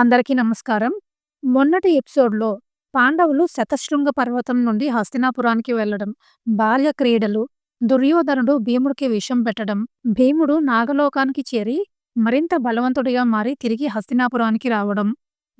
అందరికీ నమస్కారం. మొన్నటి ఎపిసోడ్‌లో పాండవులు శతశృంగ పర్వతం నుండి హస్తినాపురానికి వెళ్ళడం, బాల్య క్రీడలు, దుర్యోధనుడు భీముడికి విషం పెట్టడం, భీముడు నాగలోకానికి చేరి మరింత బలవంతుడిగా మారి తిరిగి హస్తినాపురానికి రావడం,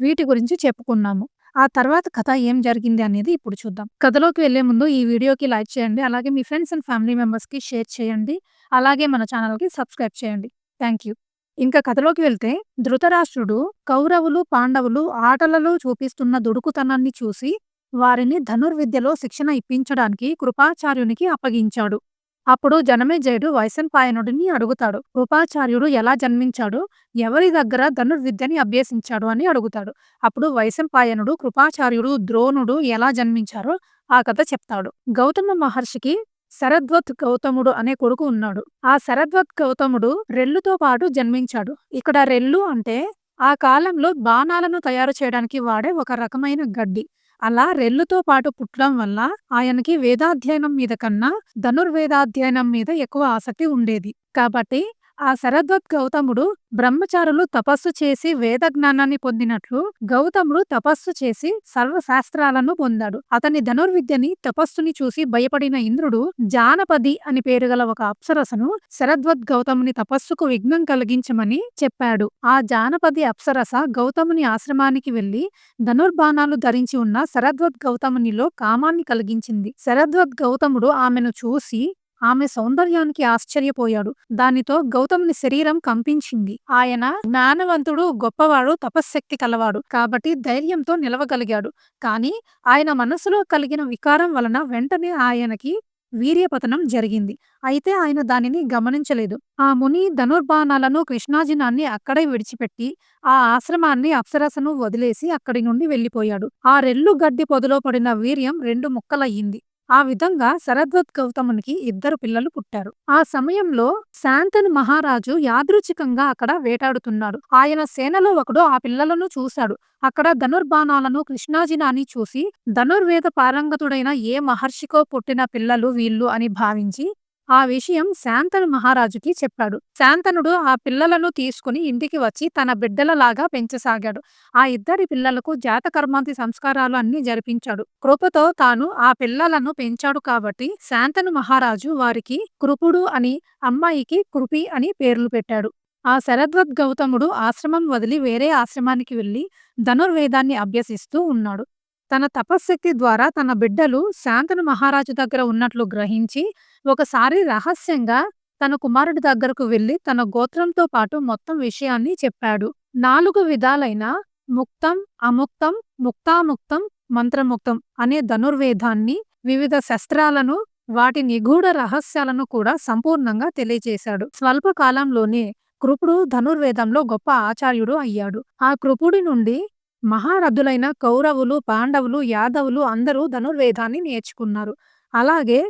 వీటి గురించి చెప్పుకున్నాము. ఆ తర్వాత కథ ఏం జరిగింది అనేది ఇప్పుడు చూద్దాం. కథలోకి వెళ్ళే ముందు ఈ వీడియోకి లైక్ చేయండి. అలాగే మీ ఫ్రెండ్స్ అండ్ ఫ్యామిలీ మెంబర్స్‌కి షేర్ చేయండి. అలాగే మన ఛానల్‌కి సబ్స్క్రైబ్ చేయండి. Thank you. ఇంక కథలోకి వెళ్తే ధృతరాష్ట్రుడు కౌరవులు, పాండవులు ఆటలలో చూపిస్తున్న దుడుకుతనాన్ని చూసి వారిని ధనుర్విద్యలో శిక్షణ ఇప్పించడానికి కృపాచార్యునికి అప్పగించాడు. అప్పుడు జనమేజయుడు వైశంపాయనుడిని అడుగుతాడు. కృపాచార్యుడు ఎలా జన్మించాడు? ఎవరి దగ్గర ధనుర్విద్యని అభ్యసించాడు? అని అడుగుతాడు. అప్పుడు వైశంపాయనుడు, కృపాచార్యుడు, ద్రోణుడు ఎలా జన్మించారో ఆ కథ చెప్తాడు. గౌతమ మహర్షికి శరద్వత్ గౌతముడు అనే కొడుకు ఉన్నాడు. ఆ శరద్వత్ గౌతముడు రెల్లుతో పాటు జన్మించాడు. ఇక్కడ రెల్లు అంటే ఆ కాలంలో బాణాలను తయారు చేయడానికి వాడే ఒక రకమైన గడ్డి. అలా రెల్లుతో పాటు పుట్టడం వల్ల ఆయనకి వేదాధ్యయనం మీద కన్నా ధనుర్వేదాధ్యయనం మీద ఎక్కువ ఆసక్తి ఉండేది. కాబట్టి ఆ శరద్వత్ గౌతముడు బ్రహ్మచారులు తపస్సు చేసి వేద జ్ఞానాన్ని పొందినట్లు గౌతముడు తపస్సు చేసి సర్వశాస్త్రాలను పొందాడు. అతని ధనుర్విద్యని తపస్సుని చూసి భయపడిన ఇంద్రుడు జానపది అని పేరు గల ఒక అప్సరసను శరద్వత్ గౌతముని తపస్సుకు విఘ్నం కలిగించమని చెప్పాడు. ఆ జానపది అప్సరస గౌతముని ఆశ్రమానికి వెళ్ళి ధనుర్బాణాలు ధరించి ఉన్న శరద్వత్ గౌతమునిలో కామాన్ని కలిగించింది. శరద్వత్ గౌతముడు ఆమెను చూసి ఆమె సౌందర్యానికి ఆశ్చర్యపోయాడు. దానితో గౌతమ్ని శరీరం కంపించింది. ఆయన జ్ఞానవంతుడు, గొప్పవాడు, తపశ్శక్తి కలవాడు. కాబట్టి ధైర్యంతో నిలవగలిగాడు. కానీ ఆయన మనసులో కలిగిన వికారం వలన వెంటనే ఆయనకి వీర్యపతనం జరిగింది. అయితే ఆయన దానిని గమనించలేదు. ఆ ముని ధనుర్బాణాలను, కృష్ణాజినాన్ని అక్కడే విడిచిపెట్టి ఆ ఆశ్రమాన్ని, అప్సరసను వదిలేసి అక్కడి నుండి వెళ్ళిపోయాడు. ఆ రెల్లు గడ్డి పొదలో పడిన వీర్యం రెండు ముక్కలయ్యింది. ఆ విధంగా శరద్వత్ గౌతమునికి ఇద్దరు పిల్లలు పుట్టారు. ఆ సమయంలో శాంతను మహారాజు యాదృచ్ఛికంగా అక్కడ వేటాడుతున్నాడు. ఆయన సేనలో ఒకడు ఆ పిల్లలను చూశాడు. అక్కడ ధనుర్బాణాలను, కృష్ణాజినాని చూసి ధనుర్వేద పారంగతుడైన ఏ మహర్షికో పుట్టిన పిల్లలు వీళ్ళు అని భావించి ఆ విషయం శాంతను మహారాజుకి చెప్పాడు. శాంతనుడు ఆ పిల్లలను తీసుకుని ఇంటికి వచ్చి తన బిడ్డలలాగా పెంచసాగాడు. ఆ ఇద్దరి పిల్లలకు జాతకర్మాంతి సంస్కారాలు అన్ని జరిపించాడు. కృపతో తాను ఆ పిల్లలను పెంచాడు కాబట్టి శాంతను మహారాజు వారికి కృపుడు అని, అమ్మాయికి కృపి అని పేర్లు పెట్టాడు. ఆ శరద్వత్ గౌతముడు ఆశ్రమం వదిలి వేరే ఆశ్రమానికి వెళ్ళి ధనుర్వేదాన్ని అభ్యసిస్తూ ఉన్నాడు. తన తపశ్శక్తి ద్వారా తన బిడ్డలు శాంతను మహారాజు దగ్గర ఉన్నట్లు గ్రహించి ఒకసారి రహస్యంగా తన కుమారుడి దగ్గరకు వెళ్ళి తన గోత్రంతో పాటు మొత్తం విషయాన్ని చెప్పాడు. నాలుగు విధాలైన ముక్తం, అముక్తం, ముక్తాముక్తం, మంత్రముక్తం అనే ధనుర్వేదాన్ని, వివిధ శస్త్రాలను, వాటి నిగూఢ రహస్యాలను కూడా సంపూర్ణంగా తెలియజేశాడు స్వల్ప కాలంలోనే కృపుడు ధనుర్వేదంలో గొప్ప ఆచార్యుడు అయ్యాడు. ఆ కృపుడి నుండి మహారథులైన కౌరవులు, పాండవులు, యాదవులు అందరూ ధనుర్వేదాన్ని నేర్చుకున్నారు. అలాగే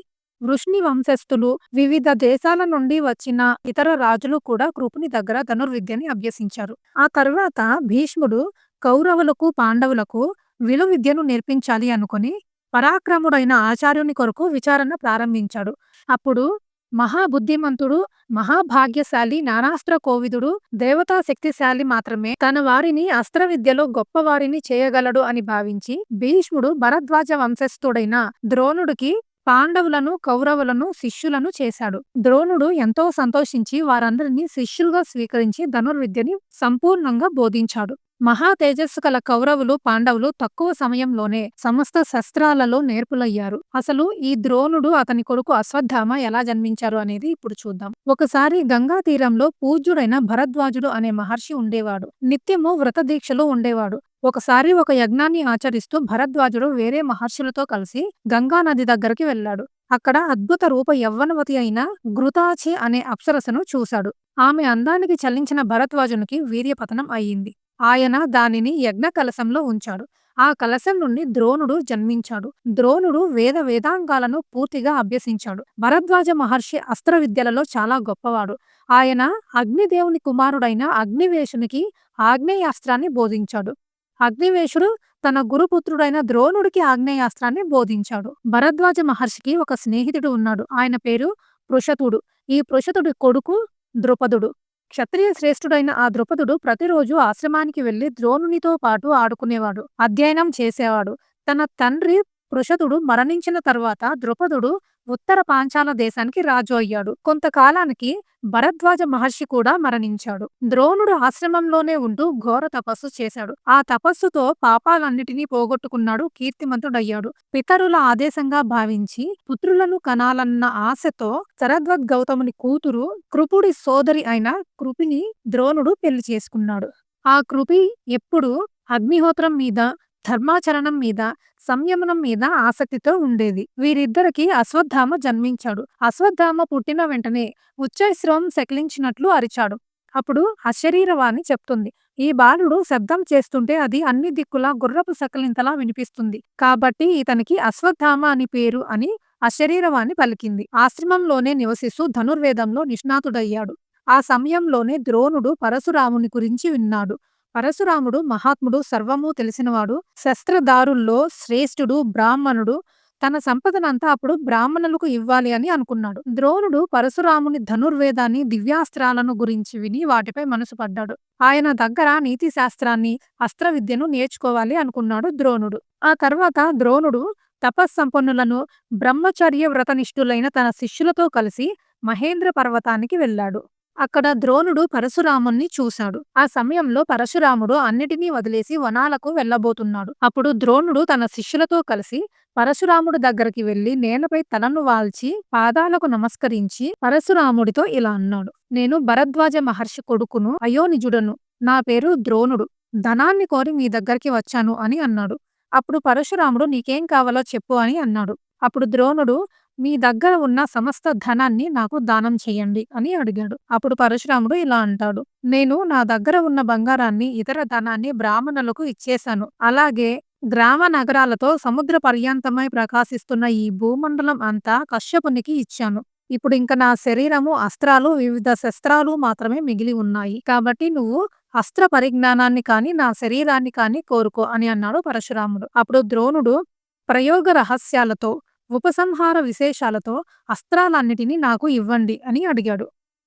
వృష్ణి వంశస్థులు, వివిధ దేశాల నుండి వచ్చిన ఇతర రాజులు కూడా కృపుని దగ్గర ధనుర్విద్యని అభ్యసించారు. ఆ తర్వాత భీష్ముడు కౌరవులకు, పాండవులకు విలు విద్యను నేర్పించాలి అనుకుని పరాక్రముడైన ఆచార్యుని కొరకు విచారణ ప్రారంభించాడు. అప్పుడు మహాబుద్ధిమంతుడు, మహాభాగ్యశాలి, నానాస్త్ర కోవిదుడు, దేవతా శక్తిశాలి మాత్రమే తన వారిని అస్త్ర విద్యలో గొప్పవారిని చేయగలడు అని భావించి భీష్ముడు భరద్వాజ వంశస్థుడైన ద్రోణుడికి పాండవులను, కౌరవులను శిష్యులను చేశాడు. ద్రోణుడు ఎంతో సంతోషించి వారందరినీ శిష్యులుగా స్వీకరించి ధనుర్విద్యని సంపూర్ణంగా బోధించాడు. మహా తేజస్సు గల కౌరవులు, పాండవులు తక్కువ సమయంలోనే సమస్త శస్త్రాలలో నేర్పులయ్యారు. అసలు ఈ ద్రోణుడు, అతని కొడుకు అశ్వత్థామ ఎలా జన్మించారు అనేది ఇప్పుడు చూద్దాం. ఒకసారి గంగా తీరంలో పూజ్యుడైన భరద్వాజుడు అనే మహర్షి ఉండేవాడు. నిత్యము వ్రతదీక్షలో ఉండేవాడు. ఒకసారి ఒక యజ్ఞాన్ని ఆచరిస్తూ భరద్వాజుడు వేరే మహర్షులతో కలిసి గంగా నది దగ్గరికి వెళ్ళాడు. అక్కడ అద్భుత రూప యవ్వనవతి అయిన ఘృతాచి అనే అప్సరసను చూశాడు. ఆమె అందానికి చలించిన భరద్వాజునికి వీర్యపతనం అయ్యింది. ఆయన దానిని యజ్ఞ కలశంలో ఉంచాడు. ఆ కలశం నుండి ద్రోణుడు జన్మించాడు. ద్రోణుడు వేద వేదాంగాలను పూర్తిగా అభ్యసించాడు. భరద్వాజ మహర్షి అస్త్ర విద్యలలో చాలా గొప్పవాడు. ఆయన అగ్నిదేవుని కుమారుడైన అగ్నివేశునికి ఆగ్నేయాస్త్రాన్ని బోధించాడు. అగ్నివేశుడు తన గురుపుత్రుడైన ద్రోణుడికి ఆగ్నేయాస్త్రాన్ని బోధించాడు. భరద్వాజ మహర్షికి ఒక స్నేహితుడు ఉన్నాడు. ఆయన పేరు పృషతుడు. ఈ పృషతుడి కొడుకు ద్రుపదుడు. క్షత్రియ శ్రేష్ఠుడైన ఆ ద్రుపదుడు ప్రతిరోజు ఆశ్రమానికి వెళ్ళి ద్రోణునితో పాటు ఆడుకునేవాడు అధ్యయనం చేసేవాడు. తన తండ్రి పృషదుడు మరణించిన తరువాత ద్రుపదుడు ఉత్తర పాంచాల దేశానికి రాజు అయ్యాడు. కొంతకాలానికి భరద్వాజ మహర్షి కూడా మరణించాడు. ద్రోణుడు ఆశ్రమంలోనే ఉంటూ ఘోర తపస్సు చేశాడు. ఆ తపస్సుతో పాపాలన్నిటినీ పోగొట్టుకున్నాడు కీర్తిమంతుడయ్యాడు. పితరుల ఆదేశంగా భావించి పుత్రులను కనాలన్న ఆశతో శరద్వద్ గౌతముని కూతురు కృపుడి సోదరి అయిన కృపిని ద్రోణుడు పెళ్ళి చేసుకున్నాడు. ఆ కృపి ఎప్పుడు అగ్నిహోత్రం మీద ధర్మాచరణం మీద సంయమనం మీద ఆసక్తితో ఉండేది. వీరిద్దరికి అశ్వత్థామ జన్మించాడు. అశ్వత్థామ పుట్టిన వెంటనే ఉచ్చైశ్రవం సెకిలించినట్లు అరిచాడు. అప్పుడు అశరీరవాణి చెప్తుంది. ఈ బాలుడు శబ్దం చేస్తుంటే అది అన్ని దిక్కులా గుర్రపు సకలింతలా వినిపిస్తుంది. కాబట్టి ఇతనికి అశ్వత్థామ అని పేరు అని అశరీరవాణి పలికింది. ఆశ్రమంలోనే నివసిస్తూ ధనుర్వేదంలో నిష్ణాతుడయ్యాడు. ఆ సమయంలోనే ద్రోణుడు పరశురాముని గురించి విన్నాడు. పరశురాముడు మహాత్ముడు సర్వము తెలిసినవాడు శస్త్రదారుల్లో శ్రేష్ఠుడు బ్రాహ్మణుడు. తన సంపదనంతా అప్పుడు బ్రాహ్మణులకు ఇవ్వాలి అని అనుకున్నాడు. ద్రోణుడు పరశురాముని ధనుర్వేదాన్ని దివ్యాస్త్రాలను గురించి విని వాటిపై మనసు పడ్డాడు. ఆయన దగ్గర నీతి శాస్త్రాన్ని అస్త్ర విద్యను నేర్చుకోవాలి అనుకున్నాడు ద్రోణుడు. ఆ తర్వాత ద్రోణుడు తపస్సంపన్నులను బ్రహ్మచర్య వ్రతనిష్ఠులైన తన శిష్యులతో కలిసి మహేంద్ర పర్వతానికి వెళ్ళాడు. అక్కడ ద్రోణుడు పరశురాముణ్ణి చూశాడు. ఆ సమయంలో పరశురాముడు అన్నిటినీ వదిలేసి వనాలకు వెళ్ళబోతున్నాడు. అప్పుడు ద్రోణుడు తన శిష్యులతో కలిసి పరశురాముడు దగ్గరికి వెళ్ళి నేలపై తలను వాల్చి పాదాలకు నమస్కరించి పరశురాముడితో ఇలా అన్నాడు. నేను భరద్వాజ మహర్షి కొడుకును అయోనిజుడను. నా పేరు ద్రోణుడు. ధనాన్ని కోరి మీ దగ్గరికి వచ్చాను అని అన్నాడు. అప్పుడు పరశురాముడు నీకేం కావాలో చెప్పు అని అన్నాడు. అప్పుడు ద్రోణుడు మీ దగ్గర ఉన్న సమస్త ధనాన్ని నాకు దానం చేయండి అని అడిగాడు. అప్పుడు పరశురాముడు ఇలా అంటాడు. నేను నా దగ్గర ఉన్న బంగారాన్ని ఇతర ధనాన్ని బ్రాహ్మణులకు ఇచ్చేశాను. అలాగే గ్రామ నగరాలతో సముద్ర పర్యంతమై ప్రకాశిస్తున్న ఈ భూమండలం అంతా కశ్యపునికి ఇచ్చాను. ఇప్పుడు ఇంకా నా శరీరము అస్త్రాలు వివిధ శస్త్రాలు మాత్రమే మిగిలి ఉన్నాయి. కాబట్టి నువ్వు అస్త్ర పరిజ్ఞానాన్ని కానీ నా శరీరాన్ని కానీ కోరుకో అని అన్నాడు పరశురాముడు. అప్పుడు ద్రోణుడు ప్రయోగ రహస్యాలతో ఉపసంహార విశేషాలతో అస్త్రాలన్నిటినీ నాకు ఇవ్వండి అని అడిగాడు.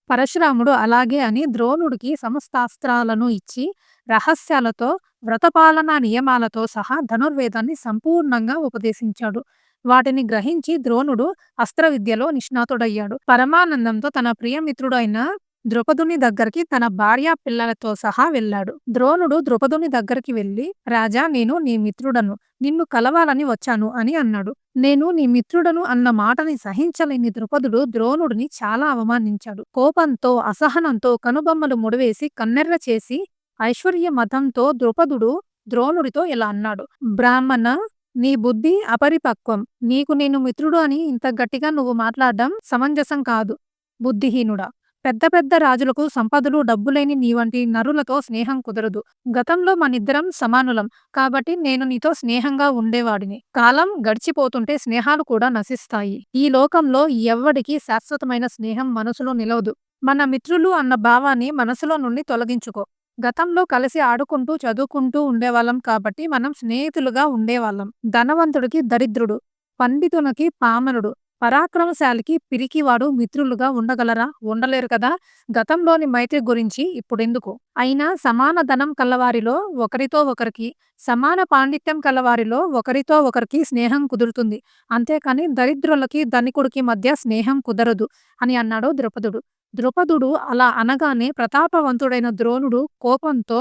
పరశురాముడు అలాగే అని ద్రోణుడికి సమస్తాస్త్రాలను ఇచ్చి రహస్యాలతో వ్రతపాలనా నియమాలతో సహా ధనుర్వేదాన్ని సంపూర్ణంగా ఉపదేశించాడు. వాటిని గ్రహించి ద్రోణుడు అస్త్ర విద్యలో నిష్ణాతుడయ్యాడు. పరమానందంతో తన ప్రియమిత్రుడైన ద్రుపదుని దగ్గరికి తన భార్య పిల్లలతో సహా వెళ్ళాడు. ద్రోణుడు ద్రుపదుని దగ్గరికి వెళ్ళి రాజా నేను నీ మిత్రుడను. నిన్ను కలవాలని వచ్చాను అని అన్నాడు. నేను నీ మిత్రుడను అన్న మాటని సహించలేని ద్రుపదుడు ద్రోణుడిని చాలా అవమానించాడు. కోపంతో అసహనంతో కనుబొమ్మలు ముడివేసి కన్నెర్ర చేసి ఐశ్వర్య మతంతో ద్రుపదుడు ద్రోణుడితో ఇలా అన్నాడు. బ్రాహ్మణ నీ బుద్ధి అపరిపక్వం. నీకు నేను మిత్రుడు అని ఇంత గట్టిగా నువ్వు మాట్లాడడం సమంజసం కాదు. బుద్ధిహీనుడా. పెద్ద పెద్ద రాజులకు సంపదలు డబ్బులేని నీ వంటి నరులతో స్నేహం కుదరదు. గతంలో మనిద్దరం సమానులం. కాబట్టి నేను నీతో స్నేహంగా ఉండేవాడిని. కాలం గడిచిపోతుంటే స్నేహాలు కూడా నశిస్తాయి. ఈ లోకంలో ఎవ్వడికి శాశ్వతమైన స్నేహం మనసులో నిలవదు. మన మిత్రులు అన్న భావాన్ని మనసులో నుండి తొలగించుకో. గతంలో కలిసి ఆడుకుంటూ చదువుకుంటూ ఉండేవాళ్ళం కాబట్టి మనం స్నేహితులుగా ఉండేవాళ్ళం. ధనవంతుడికి దరిద్రుడు. పండితునికి పామనుడు. పరాక్రమశాలికి పిరికివాడు మిత్రులుగా ఉండగలరా? ఉండలేరు కదా? గతంలోని మైత్రి గురించి ఇప్పుడెందుకు? అయినా సమాన ధనం కలవారిలో ఒకరితో ఒకరికి సమాన పాండిత్యం కలవారిలో ఒకరితో ఒకరికి స్నేహం కుదురుతుంది. అంతేకాని దరిద్రులకి ధనికుడికి మధ్య స్నేహం కుదరదు అని అన్నాడు ద్రుపదుడు. ద్రుపదుడు అలా అనగానే ప్రతాపవంతుడైన ద్రోణుడు కోపంతో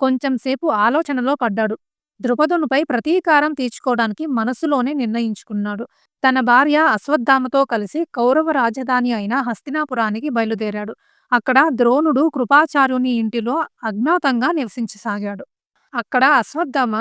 కొంచెం సేపు ఆలోచనలో పడ్డాడు. ద్రుపదునిపై ప్రతీకారం తీర్చుకోవడానికి మనసులోనే నిర్ణయించుకున్నాడు. తన భార్య అశ్వత్థామతో కలిసి కౌరవ రాజధాని అయిన హస్తినాపురానికి బయలుదేరాడు. అక్కడ ద్రోణుడు కృపాచార్యుని ఇంటిలో అజ్ఞాతంగా నివసించసాగాడు. అక్కడ అశ్వత్థామ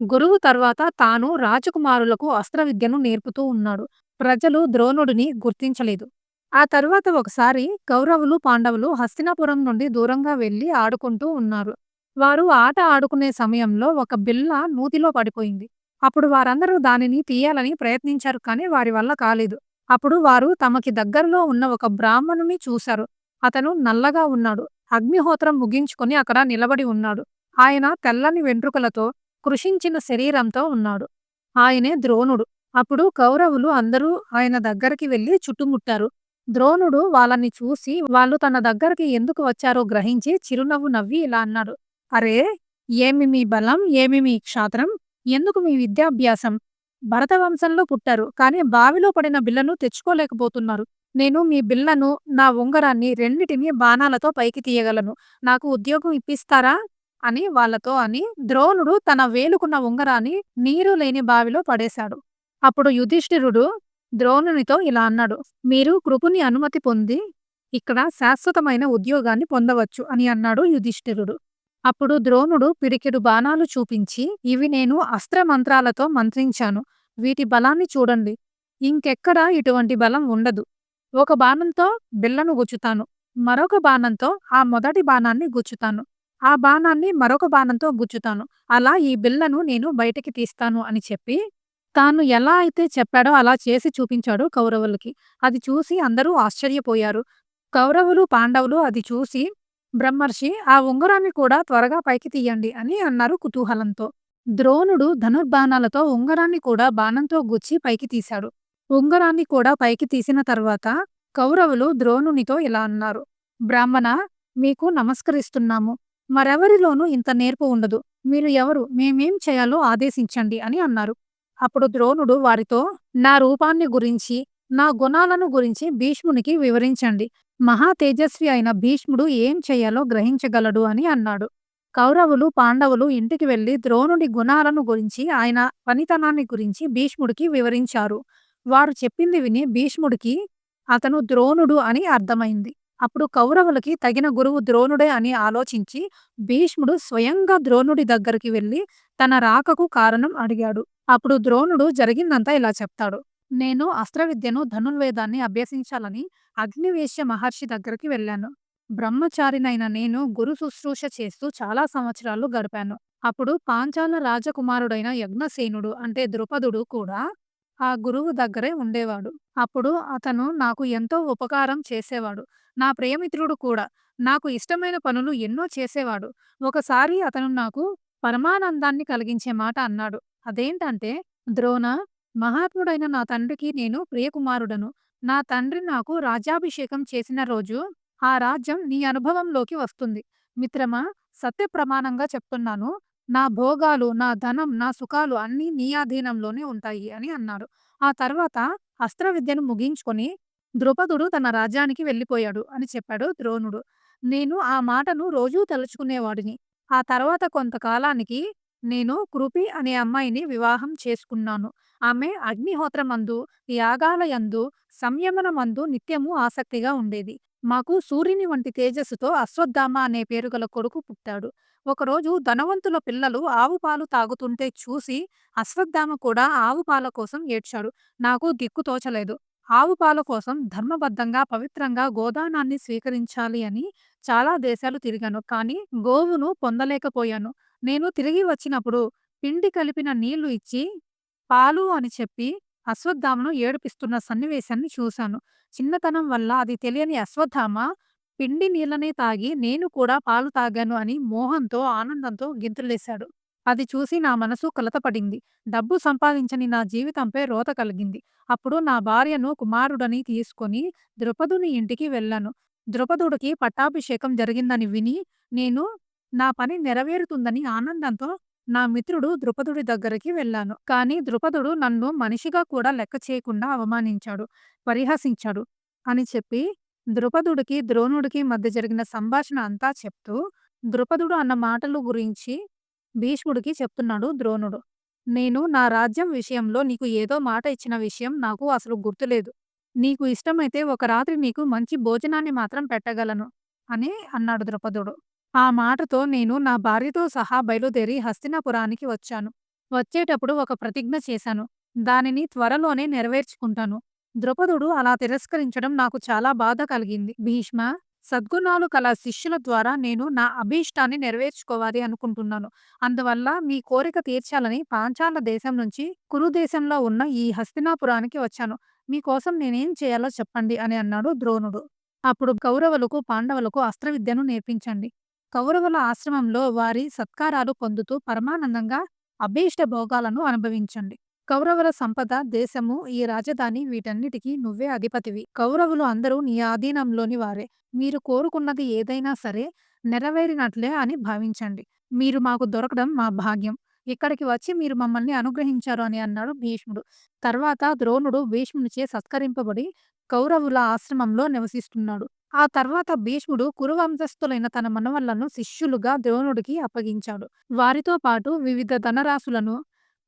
గురువు తర్వాత తాను రాజకుమారులకు అస్త్ర విద్యను నేర్పుతూ ఉన్నాడు. ప్రజలు ద్రోణుడిని గుర్తించలేదు. ఆ తరువాత ఒకసారి కౌరవులు పాండవులు హస్తినాపురం నుండి దూరంగా వెళ్ళి ఆడుకుంటూ ఉన్నారు. వారు ఆట ఆడుకునే సమయంలో ఒక బిల్ల నూతిలో పడిపోయింది. అప్పుడు వారందరూ దానిని తీయాలని ప్రయత్నించారు కానీ వారి వల్ల కాలేదు. అప్పుడు వారు తమకి దగ్గరలో ఉన్న ఒక బ్రాహ్మణుని చూశారు. అతను నల్లగా ఉన్నాడు. అగ్నిహోత్రం ముగించుకొని అక్కడ నిలబడి ఉన్నాడు. ఆయన తెల్లని వెంట్రుకలతో కృషించిన శరీరంతో ఉన్నాడు. ఆయనే ద్రోణుడు. అప్పుడు కౌరవులు అందరూ ఆయన దగ్గరికి వెళ్ళి చుట్టుముట్టారు. ద్రోణుడు వాళ్ళని చూసి వాళ్ళు తన దగ్గరికి ఎందుకు వచ్చారో గ్రహించి చిరునవ్వు నవ్వి ఇలా అన్నాడు. అరే! ఏమి మీ బలం, ఏమి మీ క్షాత్రం, ఎందుకు మీ విద్యాభ్యాసం? భరతవంశంలో పుట్టారు. కానీ బావిలో పడిన బిల్లను తెచ్చుకోలేకపోతున్నారు. నేను మీ బిల్లను, నా ఉంగరాన్ని రెండిటిని బాణాలతో పైకి తీయగలను. నాకు ఉద్యోగం ఇప్పిస్తారా? అని వాళ్ళతో అని ద్రోణుడు తన వేలుకున్న ఉంగరాన్ని నీరు లేని బావిలో పడేశాడు. అప్పుడు యుధిష్ఠిరుడు ద్రోణునితో ఇలా అన్నాడు. మీరు కృపుని అనుమతి పొంది ఇక్కడ శాశ్వతమైన ఉద్యోగాన్ని పొందవచ్చు అని అన్నాడు యుధిష్ఠిరుడు. అప్పుడు ద్రోణుడు పిడికెడు బాణాలు చూపించి ఇవి నేను అస్త్ర మంత్రాలతో మంత్రించాను. వీటి బలాన్ని చూడండి. ఇంకెక్కడా ఇటువంటి బలం ఉండదు. ఒక బాణంతో బిల్లను గుచ్చుతాను. మరొక బాణంతో ఆ మొదటి బాణాన్ని గుచ్చుతాను. ఆ బాణాన్ని మరొక బాణంతో గుచ్చుతాను. అలా ఈ బిల్లను నేను బయటికి తీస్తాను అని చెప్పి తాను ఎలా అయితే చెప్పాడో అలా చేసి చూపించాడు కౌరవులకి. అది చూసి అందరూ ఆశ్చర్యపోయారు. కౌరవులు, పాండవులు అది చూసి బ్రహ్మర్షి ఆ ఉంగరాన్ని కూడా త్వరగా పైకి తీయండి అని అన్నారు కుతూహలంతో. ద్రోణుడు ధనుర్బాణాలతో ఉంగరాన్ని కూడా బాణంతో గుచ్చి పైకి తీశాడు. ఉంగరాన్ని కూడా పైకి తీసిన తర్వాత కౌరవులు ద్రోణునితో ఇలా అన్నారు. బ్రాహ్మణ మీకు నమస్కరిస్తున్నాము. మరెవరిలోనూ ఇంత నేర్పు ఉండదు. మీరు ఎవరు? మేమేం చేయాలో ఆదేశించండి అని అన్నారు. అప్పుడు ద్రోణుడు వారితో నా రూపాన్ని గురించి, నా గుణాలను గురించి భీష్మునికి వివరించండి. మహా తేజస్వి అయిన భీష్ముడు ఏం చేయాలో గ్రహించగలడు అని అన్నాడు. కౌరవులు, పాండవులు ఇంటికి వెళ్ళి ద్రోణుడి గుణాలను గురించి, ఆయన పనితనాన్ని గురించి భీష్ముడికి వివరించారు. వారు చెప్పింది విని భీష్ముడికి అతను ద్రోణుడు అని అర్థమైంది. అప్పుడు కౌరవులకి తగిన గురువు ద్రోణుడే అని ఆలోచించి భీష్ముడు స్వయంగా ద్రోణుడి దగ్గరికి వెళ్ళి తన రాకకు కారణం అడిగాడు. అప్పుడు ద్రోణుడు జరిగిందంతా ఇలా చెప్తాడు. నేను అస్త్రవిద్యను, ధనుర్వేదాన్ని అభ్యసించాలని అగ్నివేశ్య మహర్షి దగ్గరికి వెళ్ళాను. బ్రహ్మచారినైన నేను గురు శుశ్రూష చేస్తూ చాలా సంవత్సరాలు గడిపాను. అప్పుడు పాంచాల రాజకుమారుడైన యజ్ఞసేనుడు అంటే ద్రుపదుడు కూడా ఆ గురువు దగ్గరే ఉండేవాడు. అప్పుడు అతను నాకు ఎంతో ఉపకారం చేసేవాడు. నా ప్రియమిత్రుడు కూడా. నాకు ఇష్టమైన పనులు ఎన్నో చేసేవాడు. ఒకసారి అతను నాకు పరమానందాన్ని కలిగించే మాట అన్నాడు. అదేంటంటే ద్రోణ మహాత్ముడైన నా తండ్రికి నేను ప్రియకుమారుడను. నా తండ్రి నాకు రాజ్యాభిషేకం చేసిన రోజు ఆ రాజ్యం నీ అనుభవంలోకి వస్తుంది. మిత్రమా సత్యప్రమాణంగా చెప్తున్నాను. నా భోగాలు, నా ధనం, నా సుఖాలు అన్నీ నీ అధీనంలోనే ఉంటాయి అని అన్నాడు. ఆ తర్వాత అస్త్రవిద్యను ముగించుకొని ద్రుపదుడు తన రాజ్యానికి వెళ్ళిపోయాడు అని చెప్పాడు ద్రోణుడు. నేను ఆ మాటను రోజూ తలుచుకునేవాడిని. ఆ తర్వాత కొంతకాలానికి నేను కృపి అనే అమ్మాయిని వివాహం చేసుకున్నాను. ఆమె అగ్నిహోత్రమందు, యాగాలయందు, సంయమనమందు నిత్యము ఆసక్తిగా ఉండేది. మాకు సూర్యుని వంటి తేజస్సుతో అశ్వత్థామ అనే పేరు గల కొడుకు పుట్టాడు. ఒకరోజు ధనవంతుల పిల్లలు ఆవు పాలు తాగుతుంటే చూసి అశ్వత్థామ కూడా ఆవు పాల కోసం ఏడ్చాడు. నాకు దిక్కు తోచలేదు. ఆవు పాల కోసం ధర్మబద్ధంగా, పవిత్రంగా గోదానాన్ని స్వీకరించాలి అని చాలా దేశాలు తిరిగాను. కానీ గోవును పొందలేకపోయాను. నేను తిరిగి వచ్చినప్పుడు పిండి కలిపిన నీళ్ళు ఇచ్చి పాలు అని చెప్పి అశ్వత్థామను ఏడిపిస్తున్న సన్నివేశాన్ని చూశాను. చిన్నతనం వల్ల అది తెలియని అశ్వత్థామ పిండి నీళ్ళనే తాగి నేను కూడా పాలు తాగాను అని మోహంతో, ఆనందంతో గింతులేశాడు అది చూసి నా మనసు కలతపడింది. డబ్బు సంపాదించని నా జీవితంపై రోత కలిగింది. అప్పుడు నా భార్యను, కుమారుడని తీసుకొని ద్రుపదుని ఇంటికి వెళ్ళాను. ద్రుపదుడికి పట్టాభిషేకం జరిగిందని విని నేను నా పని నెరవేరుతుందని ఆనందంతో నా మిత్రుడు ద్రుపదుడి దగ్గరికి వెళ్ళాను. కానీ ద్రుపదుడు నన్ను మనిషిగా కూడా లెక్క చేయకుండా అవమానించాడు, పరిహసించాడు అని చెప్పి ద్రుపదుడికి, ద్రోణుడికి మధ్య జరిగిన సంభాషణ అంతా చెప్తూ ద్రుపదుడు అన్న మాటలు గురించి భీష్ముడికి చెప్తున్నాడు ద్రోణుడు. నేను నా రాజ్యం విషయంలో నీకు ఏదో మాట ఇచ్చిన విషయం నాకు అసలు గుర్తులేదు. నీకు ఇష్టమైతే ఒక రాత్రి నీకు మంచి భోజనాన్ని మాత్రం పెట్టగలను అని అన్నాడు ద్రుపదుడు. ఆ మాటతో నేను నా భార్యతో సహా బయలుదేరి హస్తినాపురానికి వచ్చాను. వచ్చేటప్పుడు ఒక ప్రతిజ్ఞ చేశాను. దానిని త్వరలోనే నెరవేర్చుకుంటాను. ద్రుపదుడు అలా తిరస్కరించడం నాకు చాలా బాధ కలిగింది. భీష్మ సద్గుణాలు కల శిష్యుల ద్వారా నేను నా అభీష్టాన్ని నెరవేర్చుకోవాలి అనుకుంటున్నాను. అందువల్ల మీ కోరిక తీర్చాలని పాంచాల దేశం నుంచి కురుదేశంలో ఉన్న ఈ హస్తినాపురానికి వచ్చాను. మీకోసం నేనేం చేయాలో చెప్పండి అని అన్నాడు ద్రోణుడు. అప్పుడు కౌరవులకు, పాండవులకు అస్త్రవిద్యను నేర్పించండి. కౌరవుల ఆశ్రమంలో వారి సత్కారాలు పొందుతూ పరమానందంగా అభీష్ట భోగాలను అనుభవించండి. కౌరవుల సంపద, దేశము, ఈ రాజధాని వీటన్నిటికీ నువ్వే అధిపతివి. కౌరవులు అందరూ నీ ఆధీనంలోని వారే. మీరు కోరుకున్నది ఏదైనా సరే నెరవేరినట్లే అని భావించండి. మీరు మాకు దొరకడం మా భాగ్యం. ఇక్కడికి వచ్చి మీరు మమ్మల్ని అనుగ్రహించారు అని అన్నాడు భీష్ముడు. తర్వాత ద్రోణుడు భీష్మునిచే సత్కరింపబడి కౌరవుల ఆశ్రమంలో నివసిస్తున్నాడు. ఆ తర్వాత భీష్ముడు కురువంశస్థులైన తన మనవళ్ళను శిష్యులుగా ద్రోణుడికి అప్పగించాడు. వారితో పాటు వివిధ ధనరాశులను,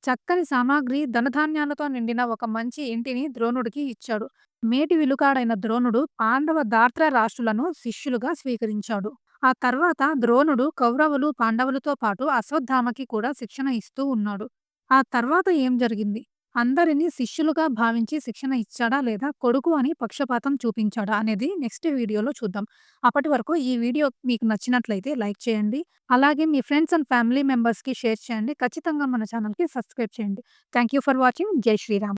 చక్కని సామాగ్రి, ధనధాన్యాలతో నిండిన ఒక మంచి ఇంటిని ద్రోణుడికి ఇచ్చాడు. మేటి విలుకాడైన ద్రోణుడు పాండవ దార్త్ర రాష్ట్రులను శిష్యులుగా స్వీకరించాడు. ఆ తర్వాత ద్రోణుడు కౌరవులు, పాండవులతో పాటు అశ్వత్థామకి కూడా శిక్షణ ఇస్తూ ఉన్నాడు. ఆ తర్వాత ఏం జరిగింది? అందరినీ శిష్యులుగా భావించి శిక్షణ ఇచ్చాడా లేదా కొడుకు అని పక్షపాతం చూపించాడా అనేది నెక్స్ట్ వీడియోలో చూద్దాం. అప్పటి వరకు ఈ వీడియో మీకు నచ్చినట్లయితే లైక్ చేయండి. అలాగే మీ ఫ్రెండ్స్ అండ్ ఫ్యామిలీ మెంబర్స్‌కి షేర్ చేయండి. ఖచ్చితంగా మన ఛానల్‌కి సబ్స్క్రైబ్ చేయండి. Thank you for watching. జై శ్రీరామ్.